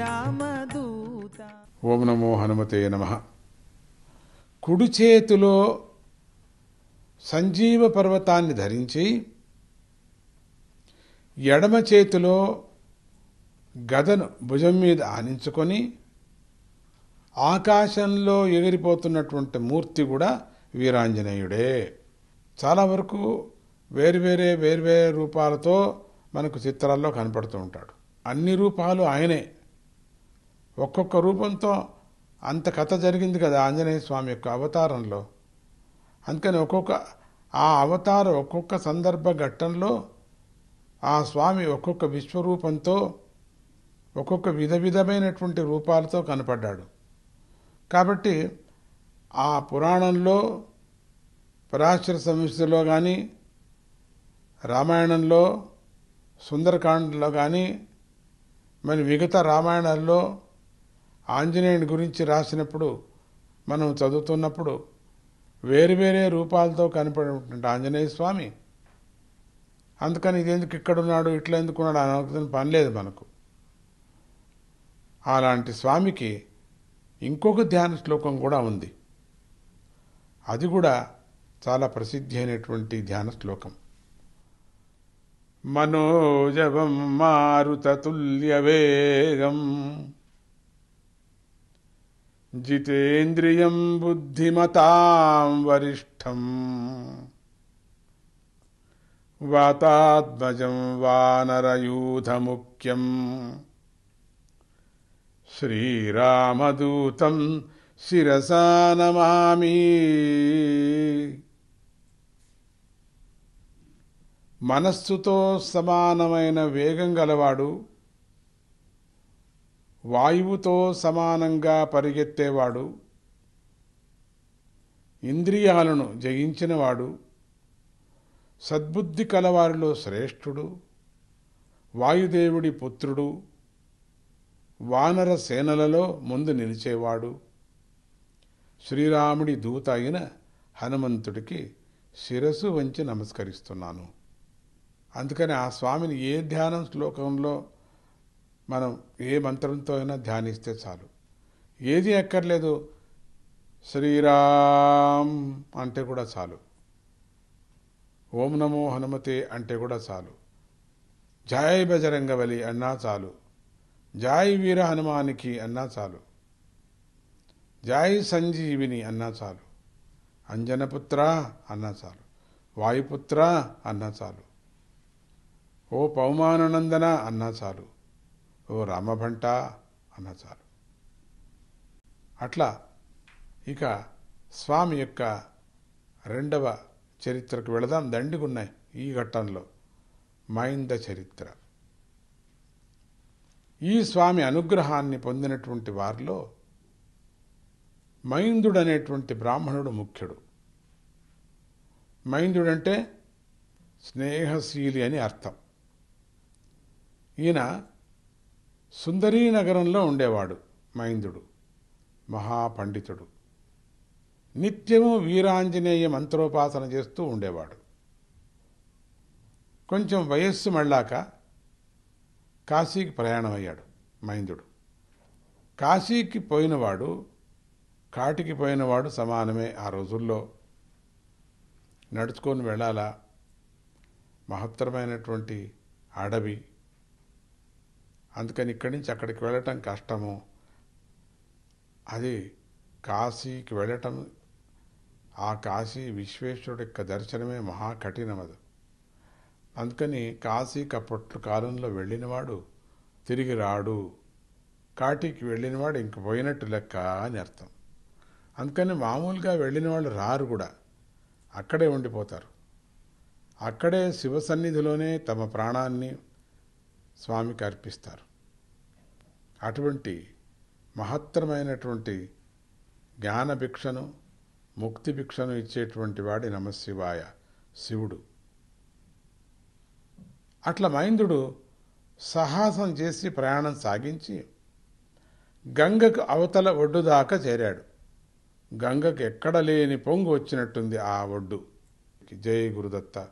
రామదూత. ఓం నమో హనుమతే నమ. కుడి చేతిలో సంజీవ పర్వతాన్ని ధరించి ఎడమ చేతిలో గదను భుజం మీద ఆనించుకొని ఆకాశంలో ఎగిరిపోతున్నటువంటి మూర్తి కూడా వీరాంజనేయుడే. చాలా వరకు వేరువేరే వేర్వేరే రూపాలతో మనకు చిత్రాల్లో కనపడుతూ ఉంటాడు. అన్ని రూపాలు ఆయనే. ఒక్కొక్క రూపంతో అంత కథ జరిగింది కదా ఆంజనేయ స్వామి యొక్క అవతారంలో. అందుకని ఒక్కొక్క ఆ అవతారం ఒక్కొక్క సందర్భ ఘట్టంలో ఆ స్వామి ఒక్కొక్క విశ్వరూపంతో ఒక్కొక్క విధ విధమైనటువంటి రూపాలతో కనపడ్డాడు. కాబట్టి ఆ పురాణంలో పరాశర సంహితలో కానీ రామాయణంలో సుందరకాండలో కానీ మరి మిగతా రామాయణాల్లో ఆంజనేయుని గురించి రాసినప్పుడు మనం చదువుతున్నప్పుడు వేరు వేరే రూపాలతో కనపడేటువంటి ఆంజనేయ స్వామి. అందుకని ఇదెందుకు ఇక్కడున్నాడు ఇట్లా ఎందుకున్నాడు అనుకున్న పని లేదు మనకు. అలాంటి స్వామికి ఇంకొక ధ్యాన శ్లోకం కూడా ఉంది. అది కూడా చాలా ప్రసిద్ధి అయినటువంటి ధ్యాన శ్లోకం. మనోజవం మారుతతుల్య వేగం జితేంద్రియం బుద్ధిమతాం వరిష్టం వాతాత్మజం వానరయూధముఖ్యం శ్రీరామదూతం శిరసా నమామి మనస్సుతో సమానమైన వేగం గలవాడు వాయువుతో సమానంగా పరిగెత్తేవాడు ఇంద్రియాలను జయించినవాడు సద్బుద్ధి కలవారిలో శ్రేష్ఠుడు వాయుదేవుడి పుత్రుడు వానర సేనలలో ముందు నిలిచేవాడు. శ్రీరాముడి దూత అయిన హనుమంతుడికి శిరసు వంచి నమస్కరిస్తున్నాను. అందుకని ఆ స్వామిని ఏ ధ్యానం శ్లోకంలో మనం ఏ మంత్రంతో అయినా ధ్యానిస్తే చాలు. ఏది ఎక్కర్లేదు. శ్రీరామ్ అంటే కూడా చాలు. ఓం నమో హనుమతే అంటే కూడా చాలు. జాయ్ బజరంగబలి అన్నా చాలు. జాయ్ వీర హనుమానికి అన్నా చాలు. జాయ్ సంజీవిని అన్నా చాలు. అంజనపుత్ర అన్నా చాలు. వాయుపుత్ర అన్నా చాలు. ఓ పౌమానందన అన్నా చాలు. ఓ రామభంట అన్న చాలు అట్లా ఇక స్వామి యొక్క రెండవ చరిత్రకు వెళదాం. దండిగున్నాయి ఈ ఘట్టంలో. మైంద చరిత్ర. ఈ స్వామి అనుగ్రహాన్ని పొందినటువంటి వారిలో మైందుడనేటువంటి బ్రాహ్మణుడు ముఖ్యుడు. మైందుడంటే స్నేహశీలి అని అర్థం. ఈయన సుందరీ నగరంలో ఉండేవాడు మైందుడు మహాపండితుడు. నిత్యము వీరాంజనేయ మంత్రోపాసన చేస్తూ ఉండేవాడు. కొంచెం వయస్సు మళ్ళాక కాశీకి ప్రయాణం అయ్యాడు మైందుడు కాశీకి పోయినవాడు కాటికి పోయినవాడు సమానమే ఆ రోజుల్లో. నడుచుకొని వెళ్ళాలా? మహత్తరమైనటువంటి అడవి అందుకని ఇక్కడి నుంచి అక్కడికి వెళ్ళటం కష్టము. అది కాశీకి వెళ్ళటం ఆ కాశీ విశ్వేశ్వరుడు యొక్క దర్శనమే మహా కఠినమదు అందుకని కాశీకి అప్పట్లో కాలంలో వెళ్ళినవాడు తిరిగి రాడు. కాటికి వెళ్ళినవాడు ఇంక పోయినట్టు లెక్క అని అర్థం. అందుకని మామూలుగా వెళ్ళిన వాళ్ళు రారు కూడా. అక్కడే ఉండిపోతారు. అక్కడే శివ సన్నిధిలోనే తమ ప్రాణాన్ని స్వామికి అర్పిస్తారు. అటువంటి మహత్తరమైనటువంటి జ్ఞాన భిక్షను ముక్తి భిక్షను ఇచ్చేటువంటి వాడి నమశివాయ శివుడు. అట్లా మైందుడు సాహసం చేసి ప్రయాణం సాగించి గంగకు అవతల ఒడ్డు దాకా చేరాడు. గంగకు ఎక్కడ లేని పొంగు వచ్చినట్టుంది ఆ ఒడ్డు జై గురుదత్త.